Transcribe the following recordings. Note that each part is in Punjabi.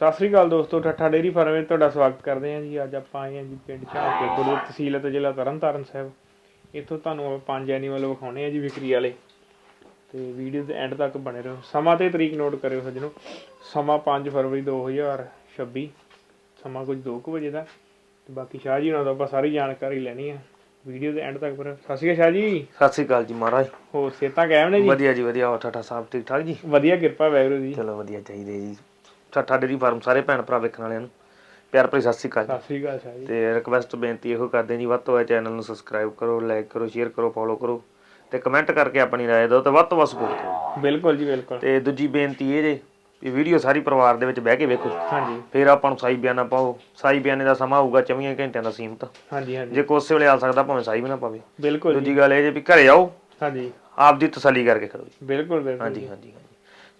ਸਤਿ ਸ੍ਰੀ ਅਕਾਲ ਦੋਸਤੋ ਠੱਠਾ ਡੇਰੀ ਫਾਰਮ ਵਿੱਚ ਤੁਹਾਡਾ ਸਵਾਗਤ ਕਰਦੇ ਹਾਂ ਜੀ। ਅੱਜ ਆਪਾਂ ਆਏ ਹਾਂ ਜੀ ਪਿੰਡ ਝਾਂਕੇ ਗੁਰੂ ਤਹਿਸੀਲ ਅਤੇ ਜ਼ਿਲ੍ਹਾ ਤਰਨਤਾਰਨ ਸਾਹਿਬ। ਇੱਥੋਂ ਤੁਹਾਨੂੰ ਆਪਾਂ ਪੰਜ ਐਨੀਮਲ ਵਿਖਾਉਣੇ ਆ ਜੀ ਵਿਕਰੀ ਵਾਲੇ। ਤੇ ਵੀਡੀਓ ਦੇ ਐਂਡ ਤੱਕ ਬਣੇ ਰਹੋ। ਸਮਾਂ ਤੇ ਤਰੀਕ ਨੋਟ ਕਰਿਓ ਸੱਜਣੋ। ਸਮਾਂ 5 ਫਰਵਰੀ 2026 ਸਮਾਂ ਕੁਝ 2 ਵਜੇ ਦਾ। ਤੇ ਬਾਕੀ ਸ਼ਾਹ ਜੀ ਨਾਲ ਆਪਾਂ ਸਾਰੀ ਜਾਣਕਾਰੀ ਲੈਣੀ ਆ। ਵੀਡੀਓ ਦੇ ਐਂਡ ਤੱਕ ਪਰ ਸਤਿ ਸ਼੍ਰੀ ਅਕਾਲ ਸ਼ਾਹ ਜੀ। ਸਤਿ ਸ੍ਰੀ ਅਕਾਲ ਜੀ ਮਹਾਰਾਜ। ਹੋਰ ਸਿਹਤਾਂ ਕਾਇਮ ਨੇ ਜੀ? ਵਧੀਆ ਜੀ ਵਧੀਆ। ਹੋਰ ਠਾਠਾ ਸਾਹਿਬ ਠੀਕ ਠਾਕ ਜੀ? ਵਧੀਆ ਕਿਰਪਾ ਵੈਗਰੂ ਜੀ। ਚਲੋ ਵਧੀਆ ਚਾਹੀਦੇ ਜੀ। ਠਾਠਾ ਡੇਰੀ ਫਾਰਮ ਸਾਰੇ ਭੈਣ ਭਰਾ ਵੇਖਣ ਵਾਲਿਆਂ ਨੂੰ। ਪਿਆਰ ਭਰੀ ਸਤਿ ਸ੍ਰੀ ਅਕਾਲ। ਸਤਿ ਸ਼੍ਰੀ ਅਕਾਲ ਸ਼ਾਹ ਜੀ। ਤੇ ਰਿਕਵੈਸਟ ਬੇਨਤੀ ਇਹੋ ਕਰਦੇ ਜੀ ਵੱਧ ਤੋਂ ਵੱਧ ਚੈਨਲ ਨੂੰ ਸਬਸਕ੍ਰਾਈਬ ਕਰੋ ਲਾਈਕ ਕਰੋ ਸ਼ੇਅਰ ਕਰੋ ਫੋਲੋ ਕਰੋ ਤੇ ਕਮੈਂਟ ਕਰਕੇ ਆਪਣੀ ਰਾਏ ਦਿਓ ਤੇ ਵੱਧ ਤੋਂ ਵੱਧ ਸਪੋਰਟ ਕਰੋ। ਬਿਲਕੁਲ ਜੀ ਬਿਲਕੁਲ। ਤੇ ਦੂਜੀ ਬੇਨਤੀ ਇਹ ਜੇ ਵੀ ਵੀਡੀਓ ਸਾਰੀ ਪਰਿਵਾਰ ਦੇ ਵਿੱਚ ਬਹਿ ਕੇ ਵੇਖੋ। ਹਾਂਜੀ। ਫਿਰ ਆਪਾਂ ਨੂੰ ਸਾਈ ਬਿਆਨਾ ਪਾਓ। ਸਾਈ ਬਿਆਨੇ ਦਾ ਸਮਾਂ ਹੋਊਗਾ 24 ਘੰਟਿਆਂ ਦਾ ਸੀਮਤ। ਹਾਂਜੀ ਹਾਂਜੀ। ਜੇ ਕੋਸੇ ਵੇਲੇ ਆ ਸਕਦਾ ਭਾਵੇਂ ਸਾਈ ਵੀ ਨਾ ਪਾਵੇ। ਬਿਲਕੁਲ ਦੂਜੀ ਗੱਲ ਇਹ ਜੇ ਵੀ ਘਰੇ ਆਓ ਹਾਂਜੀ। ਆਪ ਦੀ ਤਸੱਲੀ ਕਰਕੇ ਖੜੋ ਬਿਲਕੁਲ ਬਿਲਕੁਲ ਹਾਂਜੀ ਹਾਂਜੀ।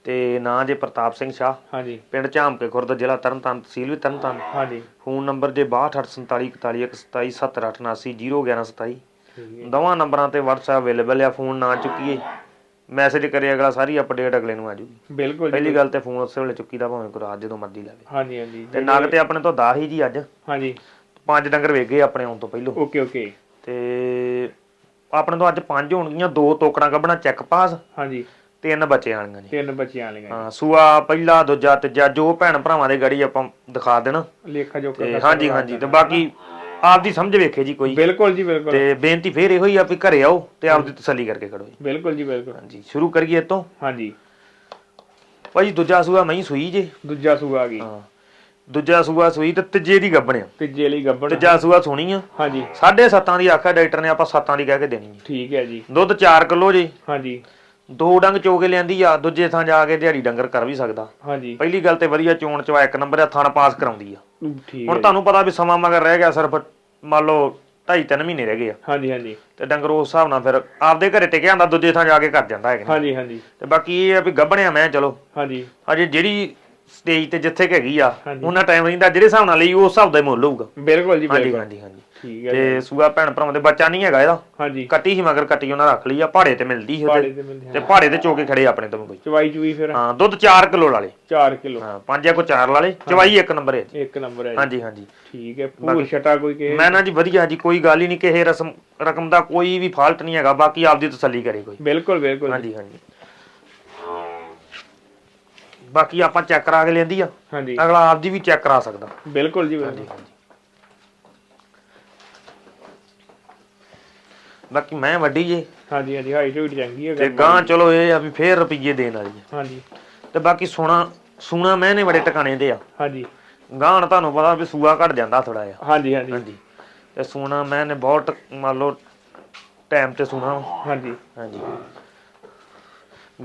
ਤੇ ਨਾਂ ਜੇ ਪ੍ਰਤਾਪ ਸਿੰਘ ਸ਼ਾਹ। ਹਾਂਜੀ। ਪਿੰਡ ਝਾਮਕੇ ਖੁਰਦ ਜ਼ਿਲ੍ਹਾ ਤਰਨਤਾਰਨ ਤਹਿਸੀਲ ਵੀ ਤਰਨਤਾਰਨ। ਹਾਂਜੀ। ਫੋਨ ਨੰਬਰ ਜੇ 62844127701127 ਠੀਕ ਹੈ। ਦੋਵਾਂ ਨੰਬਰਾਂ ਤੇ WhatsApp ਅਵੇਲੇਬਲ ਆ ਫੋਨ ਨਾ ਚੁੱਕੀਏ। ਮੈਸੇਜ ਕਰੇ ਅਗਲਾ ਸਾਰੀ ਅਪਡੇਟ ਅਗਲੇ ਨੂੰ ਆ ਜੂਗੀ। ਬਿਲਕੁਲ ਪਹਿਲੀ ਗੱਲ ਤੇ ਫੋਨ ਉਸੇ ਵੇਲੇ ਚੁੱਕੀਦਾ ਭਾਵੇਂ ਕੋਈ ਰਾਤ ਜਦੋਂ ਮਰਜ਼ੀ ਲਾਵੇ ਹਾਂਜੀ ਹਾਂਜੀ। ਤੇ ਨਗ ਤੇ ਆਪਣੇ ਤੋਂ 10 ਹੀ ਜੀ ਅੱਜ। ਹਾਂਜੀ। ਪੰਜ ਡੰਗਰ ਵੇਗੇ ਆਪਣੇ ਆਉਣ ਤੋਂ ਪਹਿਲੋਂ। Okay okay. ਤੇ ਆਪਣੇ ਤੋਂ ਅੱਜ ਪੰਜ ਹੋਣਗੀਆਂ ਦੋ ਟੋਕੜਾਂ ਕੱਢਣਾ ਚੈੱਕ ਪਾਸ ਹਾਂਜੀ। ਤਿੰਨ ਬੱਚੇ ਆਣਗੀਆਂ ਜੀ। ਤਿੰਨ ਬੱਚਿਆਂ ਵਾਲੀਆਂ ਹਾਂ ਸੂਆ ਪਹਿਲਾ ਦੂਜਾ ਤੀਜਾ ਜੋ ਭੈਣ ਭਰਾਵਾਂ ਦੇ ਗੜੀ ਆਪਾਂ ਦਿਖਾ ਦੇਣਾ। ਲੇਖਾ ਜੋਖਾ ਤੇ ਹਾਂਜੀ ਹਾਂਜੀ ਤੇ ਬਾਕੀ ਆਪਦੀ ਸਮਝ ਵੇਖੇ ਜੀ ਕੋਈ। ਬਿਲਕੁਲ ਜੀ ਬਿਲਕੁਲ। ਤੇ ਬੇਨਤੀ ਫੇਰ ਇਹੋ ਹੀ ਆ ਵੀ ਘਰੇ ਆਓ ਤੇ ਆਪਦੀ ਤਸੱਲੀ ਕਰਕੇ ਖੜੋ ਜੀ। ਬਿਲਕੁਲ ਜੀ ਬਿਲਕੁਲ। ਹਾਂਜੀ ਸ਼ੁਰੂ ਕਰੀਏ ਤੋਂ ਹਾਂਜੀ। ਭਾਜੀ ਦੂਜਾ ਸੂਆ ਮਹੀਂ ਸੂਈ ਜੇ। ਦੂਜਾ ਸੂਆ ਆ ਗਈ। ਹਾਂ ਦੂਜਾ ਸੂਆ ਸੂਈ ਤੇ ਤੀਜੇ ਦੀ ਗੱਬਣਿਆ ਤੀਜੇ ਲਈ ਗੱਬੜ ਤੀਜਾ ਸੂਆ ਸੋਣੀ ਆ। ਹਾਂਜੀ। ਸਾਢੇ ਸੱਤਾਂ ਦੀ ਆਖਿਆ ਡਾਕਟਰ ਨੇ ਆਪਾਂ ਸੱਤਾਂ ਦੀ ਕਹਿ ਕੇ ਦੇਣੀ ਆ। ਠੀਕ ਹੈ ਜੀ। ਦੁੱਧ 4 ਕਿਲੋ ਜੀ। ਹਾਂਜੀ। ਦੋ ਡੰਗ ਚੋ ਕੇ ਲਿਆਂਦੀ ਆ ਦੂਜੇ ਥਾਂ ਜਾ ਕੇ ਦਿਹਾੜੀ ਡੰਗਰ ਕਰ ਵੀ ਸਕਦਾ। ਹਾਂਜੀ। ਪਹਿਲੀ ਗੱਲ ਤੇ ਵਧੀਆ ਚੋਣ ਚਵਾ ਇੱਕ ਨੰਬਰ ਆ ਥਣ ਪਾਸ ਕਰਾਉਂਦੀ ਆ। ਠੀਕ ਹੁਣ ਤੁਹਾਨੂੰ ਪਤਾ ਵੀ ਸਮਾਂ ਮਗਰ ਰਹਿ ਗਿਆ ਸਿਰਫ ਮੰਨ ਲਓ 2.5 3 ਮਹੀਨੇ ਰਹਿ ਗਏ ਆ। ਹਾਂਜੀ ਹਾਂਜੀ। ਤੇ ਡੰਗਰ ਉਸ ਹਿਸਾਬ ਨਾਲ ਫਿਰ ਆਪਦੇ ਘਰੇ ਟਿਕਿਆ ਹੁੰਦਾ ਦੂਜੇ ਥਾਂ ਜਾ ਕੇ ਕਰ ਜਾਂਦਾ ਹੈ ਹਾਂਜੀ ਹਾਂਜੀ। ਤੇ ਬਾਕੀ ਇਹ ਆ ਵੀ ਗੱਭਣਿਆ ਮੈਂ ਚਲੋ। ਹਾਂਜੀ। ਅਜੇ ਜਿਹੜੀ ਸਟੇਜ ਤੇ ਜਿੱਥੇ ਕੁ ਹੈਗੀ ਆ ਹਾਂਜੀ। ਉਹਨਾਂ ਟਾਈਮ ਰਹਿੰਦਾ ਜਿਹੜੇ ਹਿਸਾਬ ਨਾਲ ਲਈ ਉਸ ਹਿਸਾਬ ਦਾ ਹੀ ਮੁੱਲ ਹੋਊਗਾ। ਬਿਲਕੁਲ ਜੀ ਹਾਂਜੀ ਬਿਲਕੁਲ। ਹਾਂਜੀ ਹਾਂਜੀ। ਠੀਕ ਹੈ ਤੇ ਸੂਆ ਭੈਣ ਭਰਾਵਾਂ ਦੇ ਬੱਚਾ ਨਹੀਂ ਹੈਗਾ ਇਹਦਾ। ਹਾਂਜੀ। ਕੱਟੀ ਸੀ ਮਗਰ ਕੱਟੀ ਉਹਨਾਂ ਰੱਖ ਲਈ ਆ ਪਹਾੜੇ ਤੇ ਮਿਲਦੀ ਸੀ ਪਾੜੇ ਉਹਦੇ ਤੇ ਮਿਲਦੇ ਤੇ ਪਹਾੜੇ ਤੇ ਚੋ ਕੇ ਖੜੇ ਆਪਣੇ ਤੋਂ ਕੋਈ ਚਵਾਈ ਚੁਈ ਫਿਰ? ਹਾਂ ਦੁੱਧ 4 ਕਿਲੋ ਵਾਲੇ 4 ਕਿਲੋ। ਹਾਂ ਪੰਜ ਆ ਕੋ 4 ਵਾਲੇ ਚਵਾਈ ਇੱਕ ਨੰਬਰ ਹੈ। ਜੀ। ਇੱਕ ਨੰਬਰ ਹੈ ਜੀ। ਹਾਂਜੀ ਹਾਂਜੀ। ਠੀਕ ਹੈ ਪੂਰ ਛਟਾ ਕੋਈ ਕੇ ਮੈਂ ਨਾ ਜੀ ਵਧੀਆ ਜੀ ਕੋਈ ਗੱਲ ਹੀ ਨਹੀਂ ਕਿਸੇ ਰਸਮ ਰਕਮ ਦਾ ਕੋਈ ਵੀ ਫਾਲਟ ਨਹੀਂ ਹੈਗਾ ਬਾਕੀ ਆਪਦੀ ਤਸੱਲੀ ਕਰੇ ਕੋਈ। ਬਿਲਕੁਲ ਬਿਲਕੁਲ। ਹਾਂਜੀ ਹਾਂਜੀ। ਬਾਕੀ ਆਪਾਂ ਚੈੱਕ ਕਰਾ ਕੇ ਲੈਂਦੀ ਆ। ਹਾਂਜੀ। ਅਗਲਾ ਆਪਦੀ ਵੀ ਚੈੱਕ ਕਰਾ ਸਕਦਾ। ਬਿਲਕੁਲ ਜੀ ਬਿਲਕੁਲ। ਬਾਕੀ ਮੈਂ ਵੱਡੀ ਜੇ। ਹਾਂਜੀ ਹਾਂਜੀ ਹਾਈਟ ਵੀ ਚੰਗੀ ਹੈ ਤੇ ਗਾਂ ਚਲੋ ਇਹ ਆ ਵੀ ਫੇਰ ਰੁਪਈਏ ਦੇਣ ਵਾਲੀ ਆ। ਹਾਂਜੀ। ਤੇ ਬਾਕੀ ਸੋਨਾ ਸੂਣਾ ਮੈਂ ਨੇ ਬੜੇ ਟਿਕਾਣੇ ਦੇ ਆ। ਹਾਂਜੀ। ਗਾਂ ਤੁਹਾਨੂੰ ਪਤਾ ਵੀ ਸੂਆ ਘਟ ਜਾਂਦਾ ਥੋੜਾ ਜਿਹਾ। ਹਾਂਜੀ ਹਾਂਜੀ। ਹਾਂਜੀ। ਤੇ ਸੋਨਾ ਮੈਂ ਨੇ ਬਹੁਤ ਮੰਨ ਲਓ ਟਾਈਮ ਤੇ ਸੋਨਾ ਹਾਂਜੀ। ਹਾਂਜੀ।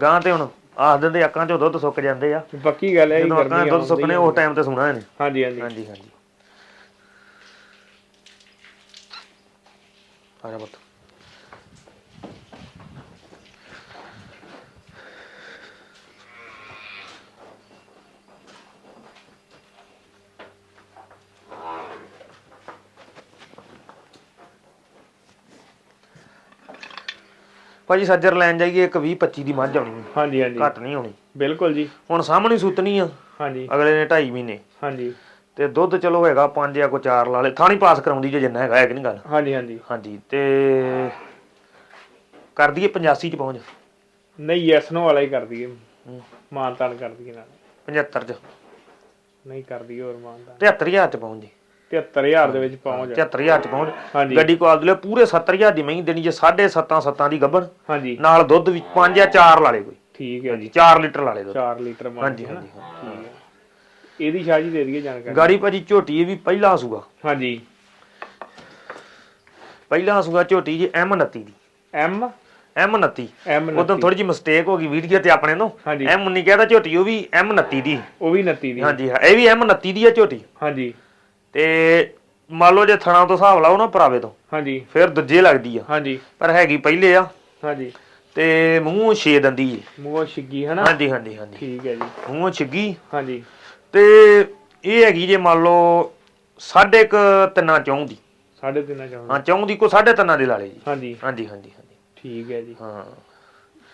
ਗਾਂ ਤੇ ਹੁਣ ਆਖ ਦਿੰਦੇ ਅੱਖਾਂ ਚੋਂ ਦੁੱਧ ਸੁੱਕ ਜਾਂਦੇ ਆ। ਪੱਕੀ ਗੱਲ ਹੈ ਇਹ ਜਦੋਂ ਅੱਖਾਂ ਦੁੱਧ ਸੁੱਕਣੇ ਉਸ ਟਾਈਮ ਤੇ ਸੋਨਾ ਇਹਨੇ। ਹਾਂਜੀ ਹਾਂਜੀ। ਹਾਂਜੀ ਹਾਂਜੀ। ਆ ਜਾ ਪੁੱਤ। ਭਾਜੀ ਸੱਜਰ ਲੈਣ ਜਾਈਏ ਇੱਕ 20 25 ਦੀ ਮੱਝ ਆਉਣੀ। ਹੈ। ਹਾਂਜੀ ਹਾਂਜੀ। ਘੱਟ ਨਹੀਂ ਹੋਣੀ। ਬਿਲਕੁਲ ਜੀ। ਹੁਣ ਸਾਹਮਣੇ ਸੁੱਤਣੀ ਆ। ਹਾਂਜੀ। ਅਗਲੇ ਨੇ 2.5 ਮਹੀਨੇ। ਹਾਂਜੀ। ਤੇ ਦੁੱਧ ਚਲੋ ਹੈਗਾ 5 ਜਾਂ ਕੋ 4 ਲਾ ਲੇ। ਥਾਣੀ ਪਾਸ ਕਰਾਉਂਦੀ ਜੇ ਜਿੰਨਾ ਹੈਗਾ ਹੈ ਕਿ ਨਹੀਂ ਗੱਲ? ਹਾਂਜੀ ਹਾਂਜੀ। ਹਾਂਜੀ ਤੇ ਕਰ ਦਈਏ 85 ਚ ਪਹੁੰਚ। ਨਹੀਂ ਯੈਸ ਨੋ ਵਾਲਾ ਹੀ ਕਰ ਦਈਏ। ਹੂੰ। ਮਾਨਤਾਨ ਕਰ ਦਈਏ ਨਾਲ। 75 ਚ। ਨਹੀਂ ਕਰ ਦਈਏ ਹੋਰ ਮਾਨਤਾਨ। 73000 ਚ ਪਹੁੰਚ ਜੀ। 73000 ਦੇ ਵਿੱਚ ਪਹੁੰਚ 73000 ਚ ਪਹੁੰਚ। ਗੱਡੀ ਕੋਲ ਦੇ ਪੂਰੇ 70000 ਦੀ ਮਹੀਂ ਦੇਣੀ ਜੇ 7.5 7 ਦੀ ਗੱਬਣ। ਹਾਂਜੀ। ਨਾਲ ਦੁੱਧ ਵੀ 5 ਜਾਂ 4 ਲਾ ਲੇ ਕੋਈ। ਠੀਕ ਹੈ ਜੀ। 4 ਲੀਟਰ ਲਾ ਲੇ ਦੁੱਧ। 4 ਲੀਟਰ ਹਾਂਜੀ ਹਾਂਜੀ ਹਾਂ। ਠੀਕ ਹੈ। ਇਹਦੀ ਸ਼ਾਜੀ ਦੇ ਦਈਏ ਜਾਣਕਾਰੀ। ਗਾੜੀ ਭਾਜੀ ਝੋਟੀ ਇਹ ਵੀ ਪਹਿਲਾ ਸੂਗਾ ਹਾਂਜੀ। ਪਹਿਲਾ ਸੂਗਾ ਝੋਟੀ ਜੀ M29 ਦੀ। ਐਮ? M29 ਐਮ ਉਦੋਂ ਥੋੜੀ ਜਿਹੀ ਮਿਸਟੇਕ ਹੋ ਗਈ ਵੀਡੀਓ ਤੇ ਆਪਣੇ ਨੂੰ। ਹਾਂਜੀ। M19 ਕਹਿੰਦਾ ਝੋਟੀ ਉਹ ਵੀ M29 ਦੀ। ਉਹ ਵੀ 29 ਦੀ। ਹਾਂਜੀ ਹਾਂ ਇਹ ਵੀ M29 ਦੀ ਆ ਝੋਟੀ। ਹਾਂਜੀ। ਤੇ ਮੰਨ ਲਓ ਜੇ ਥਣਾ ਤੋਂ ਹਿਸਾਬ ਲਾਓ ਨਾ ਭਰਾਵੇ ਤੋਂ ਹਾਂਜੀ। ਫਿਰ ਦੂਜੇ ਲੱਗਦੀ ਆ। ਹਾਂਜੀ। ਪਰ ਹੈਗੀ ਪਹਿਲੇ ਆ। ਹਾਂਜੀ। ਤੇ ਮੂੰਹ ਛੇ ਦੰਦੀ ਏ ਮੂੰਹ ਛਿੱਗੀ ਹੈ ਨਾ ਹਾਂਜੀ ਹਾਂਜੀ ਹਾਂਜੀ। ਠੀਕ ਹੈ ਜੀ। ਮੂੰਹ ਛਿੱਗੀ। ਹਾਂਜੀ। ਤੇ ਇਹ ਹੈਗੀ ਜੇ ਮੰਨ ਲਓ ਸਾਢੇ ਕ ਤਿੰਨਾਂ ਚੌਂ ਦੀ। ਸਾਢੇ ਤਿੰਨ ਚਾਹੁੰਦਾ ਹਾਂ ਚੌਂ ਦੀ ਕੋ ਸਾਢੇ ਤਿੰਨਾਂ ਦੇ ਲਾ ਲੇ ਜੀ। ਹਾਂਜੀ। ਹਾਂਜੀ ਹਾਂਜੀ ਹਾਂਜੀ। ਠੀਕ ਹੈ ਜੀ। ਹਾਂ।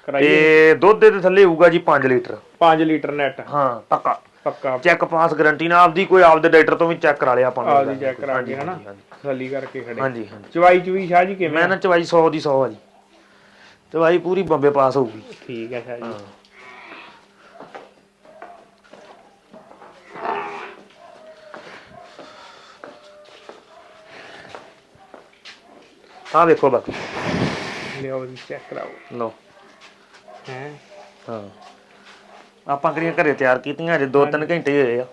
ਕਰਾਈਏ। ਤੇ ਦੁੱਧ ਦੇ ਥੱਲੇ ਹੋਊਗਾ ਜੀ 5 ਲੀਟਰ। 5 litre net. ਹਾਂ ਪੱਕਾ। ਪੱਕਾ। ਚੈੱਕ ਪਾਸ ਗਾਰੰਟੀ ਨਾਲ ਆਪਦੀ ਕੋਈ ਆਪਦੇ ਡਾਕਟਰ ਤੋਂ ਵੀ ਚੈੱਕ ਕਰਾ ਲਿਆ ਆਪਾਂ ਆਪਦੀ ਚੈੱਕ ਕਰਾ ਕੇ ਹਨਾ। ਤਸੱਲੀ ਕਰਕੇ ਖੜੇ। ਹਾਂਜੀ ਹਾਂਜੀ। ਚਵਾਈ ਚੁਈ ਸ਼ਾਹ ਜੀ ਕਿਵੇਂ ਮੈਂ ਨਾ ਚਵਾਈ 100 ਦੀ 100 ਆ ਜੀ। ਚਵਾਈ ਪੂਰੀ ਬੰਬੇ ਪਾਸ ਹੋਊਗੀ। ਠੀਕ ਹੈ ਸ਼ਾਹ ਜੀ। ਆਹ ਵੇਖੋ ਬਾਕੀ। ਲਿਓ ਜੀ ਚੈੱਕ ਕਰਾਓ। ਲਓ। ਹੈ? ਹਾਂ। ਆਪਾਂ ਕਰੀਆਂ ਘਰੇ ਤਿਆਰ ਕੀਤੀਆਂ ਅਜੇ 2-3 ਘੰਟੇ ਹੋਏ ਆ।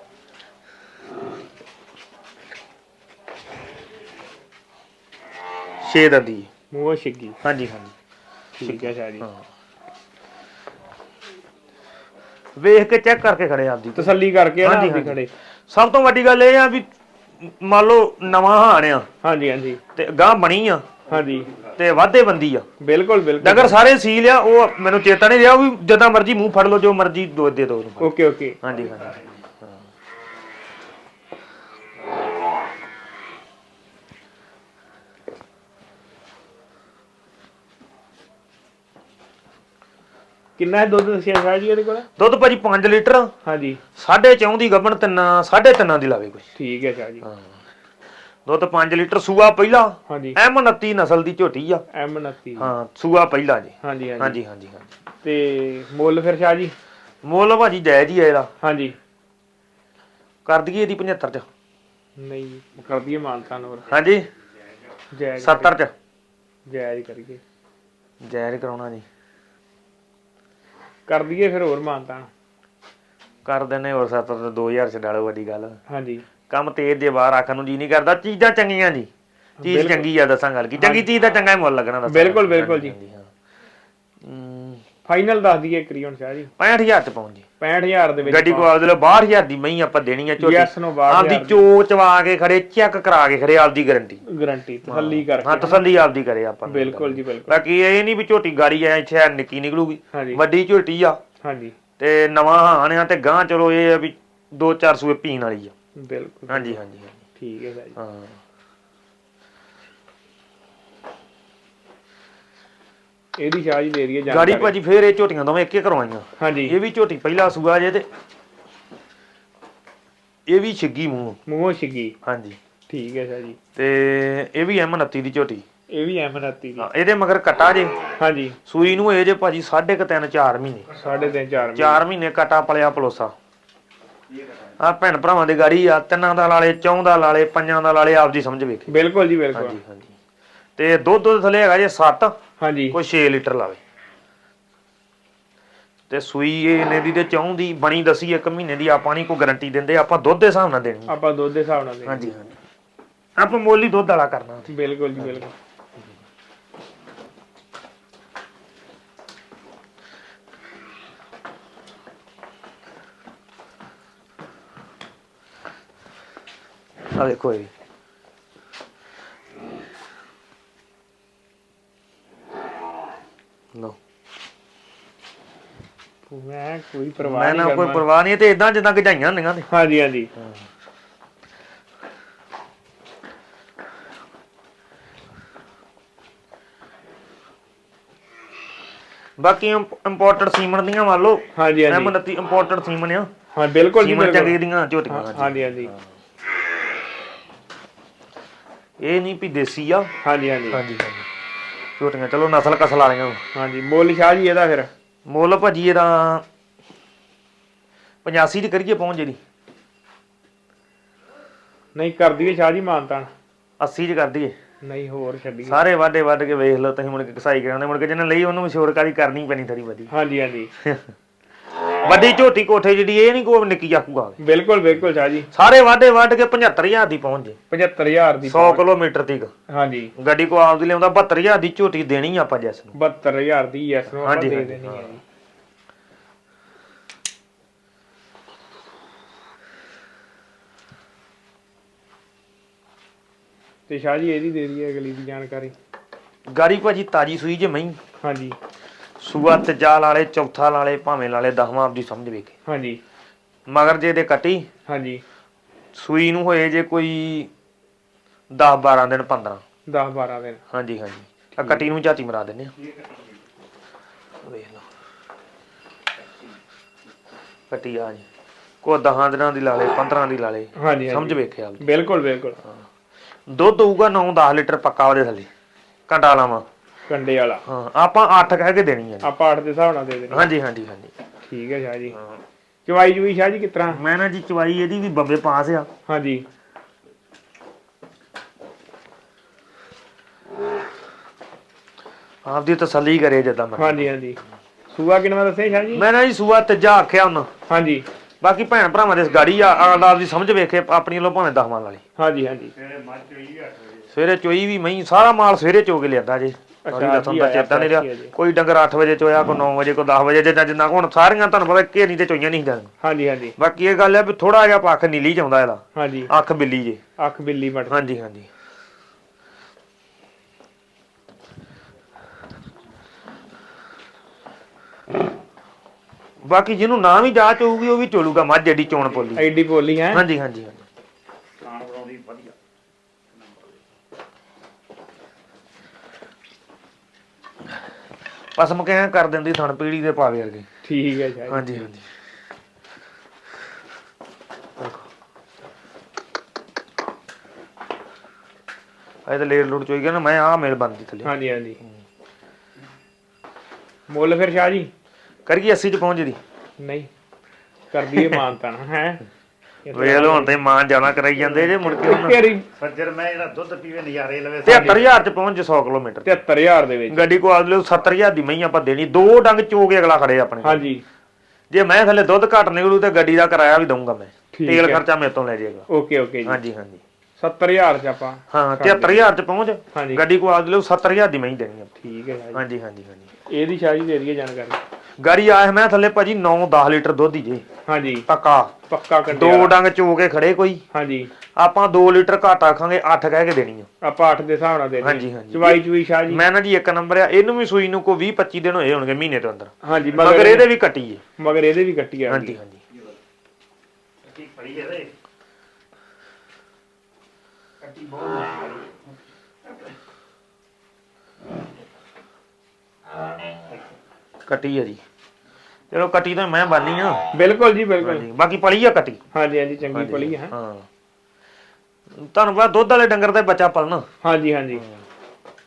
ਛੇ ਦੰਦੀ ਮੂੰਹ ਛਿੱਗੀ। ਹਾਂਜੀ ਹਾਂਜੀ। ਠੀਕ ਹੈ ਸ਼ਾਹ ਜੀ ਹਾਂ। ਵੇਖ ਕੇ ਚੈੱਕ ਕਰਕੇ ਖੜੇ ਆਪਦੀ। ਤਸੱਲੀ ਕਰਕੇ ਨਾ ਹਾਂਜੀ। ਖੜੇ। ਸਭ ਤੋਂ ਵੱਡੀ ਗੱਲ ਇਹ ਆ ਵੀ ਮੰਨ ਲਓ ਨਵਾਂ ਹਾਣ ਆ। ਹਾਂਜੀ ਹਾਂਜੀ। ਤੇ ਗਾਂ ਬਣੀ ਆ। ਹਾਂਜੀ। ਤੇ ਵਾਧੇ ਬੰਦੀ ਆ। ਬਿਲਕੁਲ ਬਿਲਕੁਲ। ਡੰਗਰ ਸਾਰੇ ਸੀਲ ਆ ਉਹ ਮੈਨੂੰ ਚੇਤਾ ਨਹੀਂ ਰਿਹਾ ਉਹ ਵੀ ਜਦੋਂ ਮਰਜ਼ੀ ਮੂੰਹ ਫੜ ਲਓ ਜੋ ਮਰਜ਼ੀ ਦੋ ਦੇ ਦੋ ਉਹਨੂੰ। Okay okay. ਹਾਂਜੀ ਹਾਂਜੀ। ਕਿੰਨਾ ਦੁੱਧ ਦੱਸਿਆ ਸ਼ਾਹ ਜੀ ਇਹਦੇ ਕੋਲ? ਦੁੱਧ ਭਾਜੀ 5 ਲੀਟਰ। ਹਾਂਜੀ। ਸਾਢੇ ਚੌਂ ਦੀ ਗੱਬਣ ਤਿੰਨਾਂ ਸਾਢੇ ਤਿੰਨਾਂ ਦੀ ਲਾਵੇ ਕੋਈ ਠੀਕ ਹੈ ਸ਼ਾਹ ਜੀ। ਹਾਂ। ਦੁੱਧ 5 ਲੀਟਰ ਸੂਆ ਪਹਿਲਾ। ਹਾਂਜੀ। ਐਮ 29 ਨਸਲ ਦੀ ਝੋਟੀ ਆ। ਐਮ 29 ਹਾਂ ਸੂਆ ਪਹਿਲਾ ਜੀ। ਹਾਂਜੀ ਹਾਂਜੀ। ਹਾਂਜੀ ਹਾਂਜੀ ਤੇ ਮੁੱਲ ਫਿਰ ਸ਼ਾਹ ਜੀ? ਮੁੱਲ ਭਾਜੀ ਜਾਇਜ਼ ਹੀ ਆ ਇਹਦਾ। ਹਾਂਜੀ। ਕਰ ਦਈਏ ਇਹਦੀ 75 ਚ। ਨਹੀਂ ਕਰ ਦਈਏ ਮਾਨਤਾ ਨੂੰ ਹਾਂਜੀ। ਜਾਇਜ਼ 70 ਚ। ਜਾਇਜ਼ ਕਰੀਏ। ਜਾਇਜ਼ ਕਰਾਉਣਾ ਜੀ। ਕਰ ਦਈਏ ਫਿਰ ਹੋਰ ਮਾਨਤਾ ਕਰ ਦਿੰਨੇ ਹੋਰ 70 ਤੇ 2000 ਚ ਡਾਲੋ ਵੱਡੀ ਗੱਲ। ਹਾਂਜੀ। ਕੰਮ ਤੇਜ਼ ਜੇ ਬਾਹਰ ਆਖਣ ਨੂੰ ਜੀ ਨਹੀਂ ਕਰਦਾ ਚੀਜ਼ਾਂ ਚੰਗੀਆਂ ਜੀ। ਚੀਜ਼। ਚੰਗੀ ਆ ਦੱਸਾਂ ਗੱਲ ਕੀ। ਚੰਗੀ ਚੀਜ਼ ਦਾ ਚੰਗਾ ਹੀ ਮੁੱਲ ਲੱਗਣਾ ਦੱਸਾਂ ਬਿਲਕੁਲ, ਬਿਲਕੁਲ ਜੀ। ਹਾਂ। ਫਾਈਨਲ ਦੱਸ ਦਈਏ ਕਰੀ ਹੁਣ ਸ਼ਾਹ ਜੀ। 65000 ਚ ਪਹੁੰਚ ਜੀ। 65000 ਦੇ ਵਿੱਚ ਗੱਡੀ ਕੋ ਆਪਦੇ ਲੋ 62000 ਦੀ ਮਹੀਂ ਆਪਾਂ ਦੇਣੀ ਆ ਝੋਟੀ ਯੈਸ ਨੂੰ ਬਾਹਰ ਆਪਦੀ ਚੋਚ ਵਾ ਕੇ ਖੜੇ ਚੈੱਕ ਕਰਾ ਕੇ ਖੜੇ ਆਪਦੀ ਗਾਰੰਟੀ ਗਾਰੰਟੀ ਤਸੱਲੀ ਹਾਂ। ਕਰਕੇ ਤਸੱਲੀ ਆਪਦੀ ਕਰੇ ਆਪਾਂ। ਬਿਲਕੁਲ ਜੀ ਬਿਲਕੁਲ। ਬਾਕੀ ਇਹ ਨਹੀਂ ਵੀ ਝੋਟੀ ਗਾੜੀ ਆ ਇੱਥੇ ਨਿੱਕੀ ਨਿਕਲੂਗੀ। ਵੱਡੀ ਝੋਟੀ ਆ। ਹਾਂਜੀ। ਤੇ ਨਵਾਂ ਹਾਣ ਆ ਤੇ ਗਾਂ ਚਲੋ ਇਹ ਆ ਵੀ ਦੋ ਚਾਰ ਸੂਏ ਪੀਣ ਵਾਲੀ ਆ। ਬਿਲਕੁਲ ਹਾਂਜੀ ਹਾਂਜੀ ਹਾਂਜੀ। ਠੀਕ ਹੈ ਸ਼ਾਹ ਜੀ ਹਾਂ। ਇਹਦੀ ਸ਼ਾਹ ਜੀ ਦੇ ਦਈਏ ਗਾੜੀ ਜਾਣਕਾਰੀ। ਭਾਜੀ ਫੇਰ ਇਹ ਝੋਟੀਆਂ ਦੋਵੇਂ ਇੱਕੇ ਕਰਵਾਈਆਂ ਹਾਂਜੀ। ਇਹ ਵੀ ਝੋਟੀ ਪਹਿਲਾ ਸੂਆ ਜੇ ਤੇ ਇਹ ਵੀ ਛਿੱਗੀ ਮੂੰਹ। ਮੂੰਹੋਂ ਛਿੱਗੀ। ਹਾਂਜੀ। ਠੀਕ ਹੈ ਸ਼ਾਹ ਜੀ। ਤੇ ਇਹ ਵੀ M29 ਦੀ ਝੋਟੀ। ਇਹ ਵੀ ਐਮ 29 ਦੀ। ਹਾਂ, ਇਹਦੇ ਮਗਰ ਕਟਾ ਜੇ। ਹਾਂਜੀ। ਸੂਈ ਨੂੰ ਇਹ ਜੇ ਭਾਜੀ ਸਾਢੇ ਕੁ ਤਿੰਨ 4 ਮਹੀਨੇ। ਸਾਢੇ ਤਿੰਨ ਚਾਰ 4 ਮਹੀਨੇ ਕਟਾ ਪਲਿਆ ਪਲੋਸਾ। ਆ ਭੈਣ ਭਰਾਵਾਂ ਦੇ ਗਾੜੀ ਆ ਤਿੰਨਾਂ ਦਾ ਲਾਲੇ ਚੌਂ ਦਾ ਲਾਲੇ ਪੰਜਾਂ ਦਾ ਲਾਲੇ ਆਪਦੀ ਸਮਝ ਵੇਖੇ। ਬਿਲਕੁਲ ਜੀ ਬਿਲਕੁਲ। ਹਾਂਜੀ ਹਾਂਜੀ। ਤੇ ਦੁੱਧ ਦੁੱਧ ਥੱਲੇ ਹੈਗਾ ਜੇ 7 ਹਾਂਜੀ। ਕੋਈ 6 ਲੀਟਰ ਲਾਵੇ। ਤੇ ਸੂਈ ਇਹਨੇ ਦੀ ਤੇ ਚੌਂ ਦੀ ਬਣੀ ਦਸੀ ਇੱਕ ਮਹੀਨੇ ਦੀ ਆਪਾਂ ਨਹੀਂ ਕੋਈ ਗਾਰੰਟੀ ਦਿੰਦੇ ਆਪਾਂ ਦੁੱਧ ਦੇ ਹਿਸਾਬ ਨਾਲ ਦੇਣੀ। ਆਪਾਂ ਦੁੱਧ ਦੇ ਹਿਸਾਬ ਨਾਲ ਦੇ ਹਾਂਜੀ ਹਾਂਜੀ। ਆਪਾਂ ਮੁੱਲ ਦੁੱਧ ਵਾਲਾ ਕਰਨਾ। ਬਿਲਕੁਲ ਜੀ ਬਿਲਕੁਲ। ਆ ਦੇਖੋ ਇਹ ਲੋ ਮੈਂ ਕੋਈ ਪਰਵਾਹ ਮੈਂ ਨਹੀਂ ਨਾ ਕੋਈ ਕਰਨਾ। ਪਰਵਾਹ ਨਹੀਂ ਤੇ ਇਦਾਂ ਜਿੱਦਾਂ ਗਜਾਈਆਂ ਹੁੰਦੀਆਂ ਤੇ ਹਾਂਜੀ ਹਾਂਜੀ। ਬਾਕੀ ਇੰਪੋਰਟਡ ਸੀਮਨ ਦੀਆਂ ਮੰਨ ਲਓ। ਹਾਂਜੀ ਹਾਂਜੀ। M29 ਇੰਪੋਰਟਡ ਸੀਮਨ ਆ ਹਾਂ ਬਿਲਕੁਲ ਜੀ ਸੀਮਨ ਬਿਲਕੁਲ। ਚੰਗੇ ਦੀਆਂ ਝੋਟੀਆਂ। ਹਾਂਜੀ। ਹਾਂਜੀ ਇਹ ਨਹੀਂ ਵੀ ਦੇਸੀ ਆ। ਹਾਂਜੀ ਹਾਂਜੀ। ਹਾਂਜੀ ਹਾਂਜੀ। ਝੋਟੀਆਂ ਚਲੋ ਨਸਲ ਕਸਲ ਵਾਲੀਆਂ ਹਾਂਜੀ ਮੁੱਲ ਸ਼ਾਹ ਜੀ ਇਹਦਾ ਫਿਰ। ਮੁੱਲ ਭਾਜੀ ਇਹਦਾ 85 ਦੀ ਕਰੀਏ ਪਹੁੰਚ ਜਿਹੜੀ। ਨਹੀਂ ਕਰ ਦਈਏ ਸ਼ਾਹ ਜੀ ਮਾਨਤਾਨ। 80 ਚ ਕਰ ਦਈਏ। ਨਹੀਂ ਹੋਰ ਛੱਡੀਏ। ਸਾਰੇ ਵਾਢੇ ਵੱਢ ਕੇ ਵੇਖ ਲਓ ਤੁਸੀਂ ਮੁੜ ਕੇ ਕਸਾਈ ਕਰਾਉਂਦੇ ਮੁੜ ਕੇ ਜਿਹਨੇ ਲਈ ਉਹਨੂੰ ਮਸ਼ਹੂਰਕਾਰੀ ਕਰਨੀ ਪੈਣੀ ਥੋੜੀ ਵਧੀ ਹਾਂਜੀ ਹਾਂਜੀ। ਵੱਡੀ ਝੋਟੀ ਕੋਠੇ ਜਿਹੜੀ ਇਹ ਨਹੀਂ ਕੋਈ ਨਿੱਕੀ ਆਖੂਗਾ ਬਿਲਕੁਲ ਬਿਲਕੁਲ ਸ਼ਾਹ ਜੀ ਸਾਰੇ ਵਾਢੇ ਵੱਢ ਕੇ 75000 ਦੀ ਪਹੁੰਚ ਜੇ। 75000 ਦੀ 100 ਕਿਲੋਮੀਟਰ ਤੀਕ। ਹਾਂਜੀ। ਗੱਡੀ ਕੋ ਆਪਦੀ ਲਿਆਉਂਦਾ 72000 ਦੀ ਝੋਟੀ ਦੇਣੀ ਆਪਾਂ ਜੈਸ ਨੂੰ। 72000 ਦੀ ਯੈਸ ਨੂੰ ਆਪਾਂ ਦੇ ਦੇਣੀ ਹੈ ਜੀ। ਤੇ ਸ਼ਾਹ ਜੀ ਇਹਦੀ ਦੇ ਦਈਏ ਅਗਲੀ ਦੀ ਜਾਣਕਾਰੀ। ਗਾੜੀ ਭਾਜੀ ਤਾਜੀ ਸੂਈ ਜੇ ਮਹੀਂ। ਹਾਂਜੀ। ਸੂਆ ਤਜਾ ਲਾਲੇ ਚੌਥਾ ਲਾਲੇ ਭਾਵੇਂ ਲਾਲੇ ਦਸਵਾਂ ਆਪਦੀ ਸਮਝ ਵੇਖੇ। ਹਾਂਜੀ। ਮਗਰ ਜੇ ਦੇ ਕੱਟੀ ਹਾਂਜੀ। ਸੂਈ ਨੂੰ ਹੋਏ ਜੇ ਕੋਈ 10 12 ਦਿਨ 15 10 12 ਦਿਨ। ਹਾਂਜੀ ਹਾਂਜੀ। ਆ ਕੱਟੀ ਨੂੰ ਝਾਤੀ ਮਰਾ ਦਿੰਨੇ ਆ। ਵੇਖ ਲਓ। ਕੱਟੀ ਆ ਜੀ। ਕੋ 10 ਦਿਨਾਂ ਦੀ ਲਾ ਲੇ 15 ਦੀ ਲਾ ਲੇ। ਹਾਂਜੀ ਸਮਝ ਵੇਖਿਆ ਆਪਦੀ। ਬਿਲਕੁਲ ਬਿਲਕੁਲ। ਦੁੱਧ ਹੋਊਗਾ 9-10 ਲੀਟਰ ਪੱਕਾ ਉਹਦੇ ਥੱਲੇ। ਘੰਟਾ ਲਾਵਾਂ। ਕੰਡੇ ਵਾਲਾ। ਹਾਂ ਆਪਾਂ 8 ਕਹਿ ਕੇ ਦੇਣੀ ਹੈ ਆਪਾਂ 8 ਦੇ ਹਿਸਾਬ ਨਾਲ ਦੇ ਦੇਣੀ ਹਾਂਜੀ ਹਾਂਜੀ ਹਾਂਜੀ। ਠੀਕ ਹੈ ਸ਼ਾਹ ਜੀ। ਚਵਾਈ ਜੂਈ ਸ਼ਾਹ ਜੀ ਕਿਸ ਤਰ੍ਹਾਂ? ਮੈਂ ਨਾ ਜੀ ਚਵਾਈ ਇਹਦੀ ਵੀ ਬੰਬੇ ਪਾਸ ਆ। ਹਾਂਜੀ। ਆਪਦੀ ਤਸੱਲੀ ਕਰੇ ਜਦਾਂ ਮੈਂ ਹਾਂਜੀ ਹਾਂਜੀ। ਸੂਆ ਕਿੰਨਾ ਦੱਸਿਆ ਸ਼ਾਹ ਜੀ? ਮੈਂ ਨਾ ਜੀ ਸੂਆ ਤੀਜਾ ਆਖਿਆ ਹੁਣ ਹਾਂਜੀ। ਬਾਕੀ ਭੈਣ ਭਰਾਵਾਂ ਦੇ ਗਾੜੀ ਆ ਆਪ ਦੀ ਸਮਝ ਵੇਖੇ ਆਪਣੀ ਵੱਲੋਂ ਭਾਵੇਂ ਦਸਵਾਂ ਵਾਲੀ ਹਾਂਜੀ ਹਾਂਜੀ। ਸਵੇਰੇ ਚੋਈ ਵੀ ਮਹੀਂ ਸਾਰਾ ਮਾਲ ਸਵੇਰੇ ਚੋ ਕੇ ਲਿਆਂਦਾ ਜੀ। ਸਾਰੀ ਦਾ ਤੁਹਾਨੂੰ ਅੱਜ ਹੀ ਚੇਤਾ ਨਹੀਂ ਰਿਹਾ। ਹੀ। ਕੋਈ ਡੰਗਰ 8 ਵਜੇ ਚੋਇਆ ਕੋਈ 9 ਵਜੇ ਕੋਈ 10 ਵਜੇ ਜਿੱਦਾਂ ਜਿੰਨਾ ਕੁ ਹੁਣ ਸਾਰੀਆਂ ਤੁਹਾਨੂੰ ਪਤਾ ਕਿ ਨਹੀਂ ਤੇ ਚੋਈਆਂ ਨਹੀਂ ਜਾਂਦੀਆਂ ਹਾਂਜੀ ਹਾਂਜੀ। ਬਾਕੀ ਇਹ ਗੱਲ ਹੈ ਵੀ ਥੋੜਾ ਜਿਹਾ ਪੱਖ ਨੀਲੀ ਚ ਆਉਂਦਾ ਇਹਦਾ। ਹਾਂਜੀ। ਅੱਖ ਬਿੱਲੀ ਜੇ। ਅੱਖ ਬਿੱਲੀ ਮਟ ਹਾਂਜੀ ਹਾਂਜੀ। ਬਾਕੀ ਜਿਹਨੂੰ ਨਾ ਵੀ ਜਾਂਚ ਹੋਊਗੀ ਉਹ ਵੀ ਚੋਲੂਗਾ ਮੱਝ ਜਿਹੜੀ ਚੋਣ ਪੋਲੀ। ਐਡੀ ਬੋਲੀ ਹੈ? ਹਾਂਜੀ ਹਾਂਜੀ ਹਾਂਜੀ ਪਸਮ ਕਹਿ ਕਰ ਦਿੰਦੀ ਥਣ ਪੀੜੀ ਦੇ ਪਾਵੇ ਵਰਗੇ ਠੀਕ ਹੈ ਜੀ ਹਾਂਜੀ ਹਾਂਜੀ। ਇਹ ਤਾਂ ਲੇਟ ਲੂਟ ਚੋਈ ਗਿਆ ਨਾ ਮੈਂ ਆ ਮੇਲ ਬੰਦੀ ਥੱਲੇ। ਹਾਂਜੀ ਹਾਂਜੀ। ਮੁੱਲ ਫਿਰ ਸ਼ਾਹ ਜੀ? ਕਰੀਏ 80 ਚ ਪਹੁੰਚ ਦੀ ਨਹੀਂ ਕਰ ਦਈਏ ਮਾਨਤਾ ਹੈ? ਵੇਖ ਲਓ ਹੁਣ ਤੇ ਮਾਂ ਜਾਣਾ ਕਰਾਈ ਜਾਂਦੇ ਜੇ ਮੁੜ ਕੇ ਹੁਣ। ਤੇਰੀ ਸੱਜਰ ਮੈਂ ਜਿਹੜਾ ਦੁੱਧ ਪੀਵੇ ਨਜ਼ਾਰੇ ਲਵੇ 73000 ਚ ਪਹੁੰਚ 100 ਕਿਲੋਮੀਟਰ। 73000 ਦੇ ਵਿੱਚ। ਗੱਡੀ ਕੋ ਆਦਲੇ 70000 ਦੀ ਮਹੀਂ ਆਪਾਂ ਦੇਣੀ। ਦੋ ਡੰਗ ਚੋ ਕੇ ਅਗਲਾ ਖੜੇ ਆਪਣੇ। ਹਾਂਜੀ। ਜੇ ਮੈਂ ਥੱਲੇ ਦੁੱਧ ਘੱਟ ਨਿਕਲੂ ਤੇ ਗੱਡੀ ਦਾ ਕਿਰਾਇਆ ਵੀ ਦਊਂਗਾ ਮੈਂ। ਤੇਲ। ਖਰਚਾ ਮੇਰੇ ਤੋਂ ਲੈ ਜਾਏਗਾ। ਓਕੇ ਓਕੇ ਜੀ। ਹਾਂਜੀ ਹਾਂਜੀ। 70000 ਚ ਆਪਾਂ ਹਾਂ 73000 ਚ ਪਹੁੰਚ। ਹਾਂਜੀ। ਗੱਡੀ ਕੋ ਆਦਲੇ 70000 ਦੀ ਮਹੀਂ ਦੇਣੀ ਠੀਕ ਹੈ ਹਾਂਜੀ ਹਾਂਜੀ ਹਾਂਜੀ। ਇਹਦੀ ਸ਼ਾਹ ਦੇ ਦਈਏ ਜਾਣਕਾਰੀ। ਗਾੜੀ ਆਇਆ ਮੈਂ ਥੱਲੇ ਭਾਜੀ 9-10 ਲੀਟਰ ਦੁੱਧ ਹੀ ਜੇ। ਹਾਂਜੀ। ਪੱਕਾ। ਪੱਕਾ ਕੰਡੇ ਦੋ। ਡੰਗ ਚੋ ਕੇ ਖੜੇ ਕੋਈ। ਹਾਂਜੀ। ਆਪਾਂ 2 ਲੀਟਰ ਘੱਟ ਆਖਾਂਗੇ 8 ਕਹਿ ਕੇ ਦੇਣੀ ਆ। ਆਪਾਂ 8 ਦੇ ਹਿਸਾਬ ਨਾਲ ਦੇ ਦਈਏ ਹਾਂਜੀ, ਹਾਂਜੀ। ਚਵਾਈ ਚੁਈ ਸ਼ਾਹ ਜੀ। ਮੈਂ ਨਾ ਜੀ ਇੱਕ ਨੰਬਰ ਆ ਇਹਨੂੰ ਵੀ ਸੂਈ ਨੂੰ ਕੋ 20-25 ਦਿਨ ਹੋਏ ਹੋਣਗੇ ਮਹੀਨੇ ਤੋਂ ਅੰਦਰ। ਹਾਂਜੀ ਮਗਰ ਇਹਦੇ ਵੀ ਕੱਟੀ ਏ ਮਗਰ ਇਹਦੇ ਵੀ ਕੱਟੀ ਆ। ਹਾਂਜੀ ਹਾਂਜੀ। ਫੜੀ ਕੱਟੀ ਬਹੁਤ ਕੱਟੀ ਆ ਜੀ। ਚਲੋ ਕੱਟੀ ਤਾਂ ਮੈਂ ਬਾਨੀ ਆ। ਬਿਲਕੁਲ ਜੀ ਬਿਲਕੁਲ। ਹਾਂਜੀ ਬਾਕੀ ਪਲੀ ਆ ਕੱਟੀ। ਹਾਂਜੀ ਹਾਂਜੀ ਚੰਗੀ ਪਲੀ ਹੈ। ਹਾਂ। ਤੁਹਾਨੂੰ ਪਤਾ ਦੁੱਧ ਵਾਲੇ ਡੰਗਰ ਤੇ ਬੱਚਾ ਪਲਣਾ। ਹਾਂਜੀ ਹਾਂਜੀ।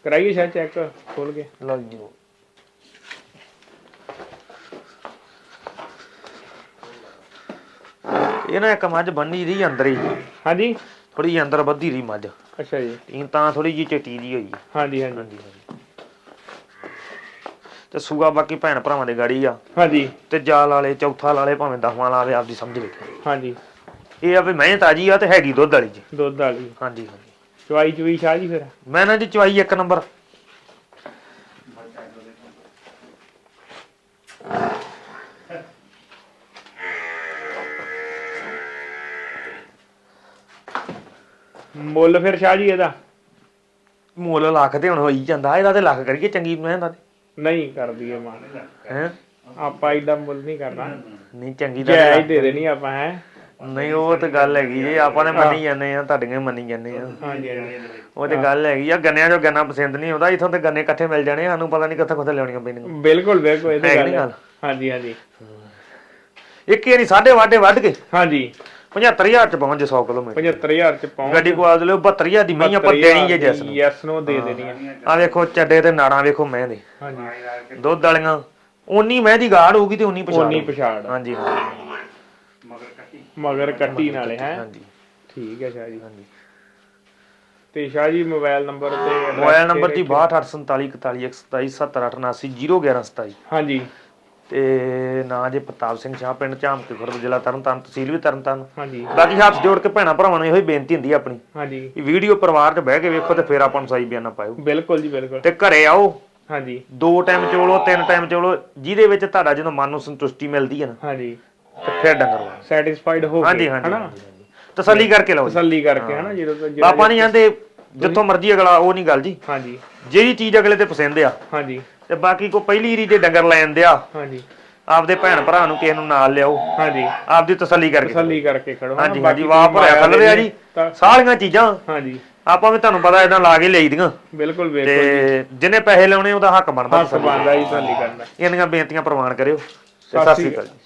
ਕਰਾਈਏ ਸ਼ਾਹ ਚੈੱਕ ਖੋਲ ਕੇ। ਲਓ ਜੀ। ਇਹ ਨਾ ਇੱਕ ਮੱਝ ਬੰਨੀ ਦੀ ਅੰਦਰ ਹੀ। ਹਾਂਜੀ। ਥੋੜੀ ਅੰਦਰ ਵੱਧੀ ਰਹੀ ਮੱਝ। ਅੱਛਾ ਜੀ। ਇਹ ਤਾਂ ਥੋੜੀ ਜੀ ਚਟੀ ਦੀ ਹੋਈ। ਹਾਂਜੀ। ਹਾਂਜੀ ਹਾਂਜੀ। ਤੇ ਸੂਆ ਬਾਕੀ ਭੈਣ ਭਰਾਵਾਂ ਦੇ ਗਾੜੀ ਆ। ਹਾਂਜੀ। ਤੇ ਜਾਲ ਵਾਲੇ ਚੌਥਾ ਵਾਲੇ ਭਾਵੇਂ ਦਸਵਾਂ ਲਾਵੇ ਆਪਦੀ ਸਮਝ ਵੇਖੋ। ਹਾਂਜੀ। ਇਹ ਆ ਵੀ ਮੈਂ ਤਾਜੀ ਆ ਤੇ ਹੈਗੀ ਦੁੱਧ ਵਾਲੀ ਜੀ। ਦੁੱਧ ਵਾਲੀ। ਹਾਂਜੀ ਹਾਂਜੀ। ਚਵਾਈ ਚੁਈ ਸ਼ਾਹ ਜੀ ਫਿਰ? ਮੈਂ ਨਾ ਜੀ ਚਵਾਈ ਇੱਕ ਨੰਬਰ। ਮੁੱਲ ਫਿਰ ਸ਼ਾਹ ਜੀ ਇਹਦਾ? ਮੁੱਲ ਲੱਖ ਤੇ ਹੁਣ ਹੋਈ ਜਾਂਦਾ ਇਹਦਾ ਤੇ ਲੱਖ ਕਰੀਏ ਚੰਗੀ ਮੈਂ ਦਾ ਨਹੀਂ ਕਰ ਦਈਏ ਮਾਨ ਹੈ? ਆਪਾਂ ਏਡਾ ਮੁੱਲ ਨਹੀਂ ਕਰਨਾ। ਨਹੀਂ ਚੰਗੀ ਦਾ ਜਾਇਜ਼ ਦੇ ਦੇਣੀ ਆਪਾਂ ਹੈ? ਨਹੀਂ ਉਹ ਤੇ ਗੱਲ ਹੈਗੀ ਜੀ ਆਪਾਂ ਨੇ ਮੰਨੀ ਜਾਂਦੇ ਆ ਤੁਹਾਡੀਆਂ ਹੀ ਮੰਨੀ ਜਾਂਦੇ ਆ। ਹਾਂਜੀ ਹਾਂਜੀ। ਉਹ ਤੇ ਗੱਲ ਹੈਗੀ ਆ ਗੰਨਿਆਂ ਚੋਂ ਗੰਨਾ ਪਸੰਦ ਨਹੀਂ ਆਉਂਦਾ ਇਥੋਂ ਤੇ ਗੰਨੇ ਇਕੱਠੇ ਮਿਲ ਜਾਣੇ ਸਾਨੂੰ ਪਤਾ ਨਹੀਂ ਕਿੱਥੇ ਕਿੱਥੇ ਲਿਆਉਣੀਆਂ ਪੈਣੀਆਂ। ਬਿਲਕੁਲ ਬਿਲਕੁਲ ਇਹ ਤਾਂ ਗੱਲ ਗੱਲ? ਹਾਂਜੀ ਹਾਂਜੀ। ਇੱਕ ਹੀ ਨਹੀਂ ਸਾਢੇ ਵਾਢੇ ਵੱਢ ਕੇ। ਹਾਂਜੀ। 75000 ਚ ਪਹੁੰਚ ਜੇ 100 ਕਿਲੋਮੀਟਰ। 75000 ਚ ਪਹੁੰਚ ਗੱਡੀ ਕੋ ਆਦ ਲਿਓ 72000 ਦੀ ਮਹੀਂ ਆਪਾਂ ਦੇਣੀ ਜੇ ਜੈਸ ਨੂੰ। ਯੈਸ ਨੂੰ ਦੇ ਦੇਣੀ ਹੈ। ਆ ਵੇਖੋ ਚੱਡੇ ਤੇ ਨਾੜਾਂ ਵੇਖੋ ਮੈਂ ਦੇ ਹਾਂਜੀ। ਦੁੱਧ ਵਾਲੀਆਂ ਉਨੀ ਮੈਂ ਦੀ ਗਾੜ ਹੋਊਗੀ ਤੇ ਉਨੀ ਪਛਾਣ ਉਨੀ। ਪਛਾੜ। ਹਾਂਜੀ ਹਾਂਜੀ ਮਗਰ ਕੱਟੀ। ਮਗਰ ਕੱਟੀ ਨਾਲੇ ਹੈ? ਹਾਂਜੀ। ਠੀਕ ਹੈ ਸ਼ਾਹ ਜੀ। ਹਾਂਜੀ। ਤੇ ਸ਼ਾਹ ਜੀ ਮੋਬਾਈਲ ਨੰਬਰ ਤੇ ਮੋਬਾਈਲ ਨੰਬਰ ਜੀ ਤੇ- 6248471727 ਹਾਂਜੀ। ਤੇ ਨਾਂ ਜੇ ਪ੍ਰਤਾਪ ਸਿੰਘ ਸ਼ਾਹ ਪਿੰਡ ਝਾਮਕੇ ਖੁਰਦ ਜ਼ਿਲ੍ਹਾ ਤਰਨਤਾਰਨ ਤਹਿਸੀਲ ਵੀ ਤਰਨਤਾਰਨ। ਹਾਂਜੀ। ਬਾਕੀ ਹੱਥ ਜੋੜ ਕੇ ਭੈਣਾ ਭਰਾਵਾਂ ਨੂੰ ਇਹੋ ਹੀ ਬੇਨਤੀ ਹੁੰਦੀ ਆ ਆਪਣੀ ਹਾਂਜੀ। ਵੀਡੀਓ ਪਰਿਵਾਰ 'ਚ ਬਹਿ ਕੇ ਵੇਖੋ ਤੇ ਫੇਰ ਆਪਾਂ ਨੂੰ ਸਹੀ ਬਿਆਨਾ ਪਾਇਓ। ਬਿਲਕੁਲ ਜੀ ਬਿਲਕੁਲ। ਤੇ ਘਰੇ ਆਓ। ਹਾਂਜੀ। ਦੋ ਟਾਈਮ ਚੋਲੋ ਤਿੰਨ ਟਾਈਮ ਚੋਲੋ ਜਿਹਦੇ ਵਿੱਚ ਤੁਹਾਡਾ ਜਦੋਂ ਮਨ ਨੂੰ ਸੰਤੁਸ਼ਟੀ ਮਿਲਦੀ ਹੈ ਨਾ ਹਾਂਜੀ। ਤੇ ਫਿਰ ਡੰਗਰ ਲਾਓ। ਸੈਟੀਸਫਾਈਡ ਹੋ ਹਾਂਜੀ ਕੇ ਹਾਂਜੀ। ਤਸੱਲੀ ਕਰਕੇ ਲਓ। ਤਸੱਲੀ ਕਰਕੇ ਹਨਾ? ਜਦੋਂ ਆਪਾਂ ਨਹੀਂ ਜਾਂਦੇ ਜਿੱਥੋਂ ਮਰਜ਼ੀ ਅਗਲਾ ਉਹ ਨਹੀਂ ਗੱਲ ਜੀ। ਹਾਂਜੀ। ਜਿਹੜੀ ਚੀਜ਼ ਅਗਲੇ ਤੇ ਪਸੰਦ ਆ ਹਾਂਜੀ। ਤੇ ਬਾਕੀ ਕੋ ਪਹਿਲੀ ਰੀ ਜੇ ਡੰਗਰ ਲੈ ਜਾਂਦੇ ਆ ਹਾਂਜੀ। ਆਪਦੇ ਭੈਣ ਭਰਾ ਨੂੰ ਕਿਸੇ ਨੂੰ ਨਾਲ ਲਿਆਓ। ਹਾਂਜੀ। ਆਪਦੀ ਤਸੱਲੀ ਕਰਕੇ ਤਸੱਲੀ ਕਰਕੇ ਖੜੋ ਹਾਂਜੀ ਹਾਂਜੀ ਵਾਹ ਭਰਿਆ ਖੱਲ ਰਿਹਾ ਜੀ। ਸਾਰੀਆਂ ਚੀਜ਼ਾਂ ਹਾਂਜੀ। ਆਪਾਂ ਵੀ ਤੁਹਾਨੂੰ ਪਤਾ ਇਦਾਂ ਲਾ ਕੇ ਲਈ ਦੀਆਂ। ਬਿਲਕੁਲ ਬਿਲਕੁਲ ਤੇ ਜਿਹਨੇ ਪੈਸੇ ਲਾਉਣੇ ਉਹਦਾ ਹੱਕ ਬਣਦਾ ਹੱਥ ਬੰਦਾ ਹੀ ਤਸੱਲੀ ਕਰਨਾ। ਇੰਨੀਆਂ ਬੇਨਤੀਆਂ ਪ੍ਰਵਾਨ ਕਰਿਓ। ਤੇ ਸਤਿ ਸ੍ਰੀ ਅਕਾਲ ਜੀ।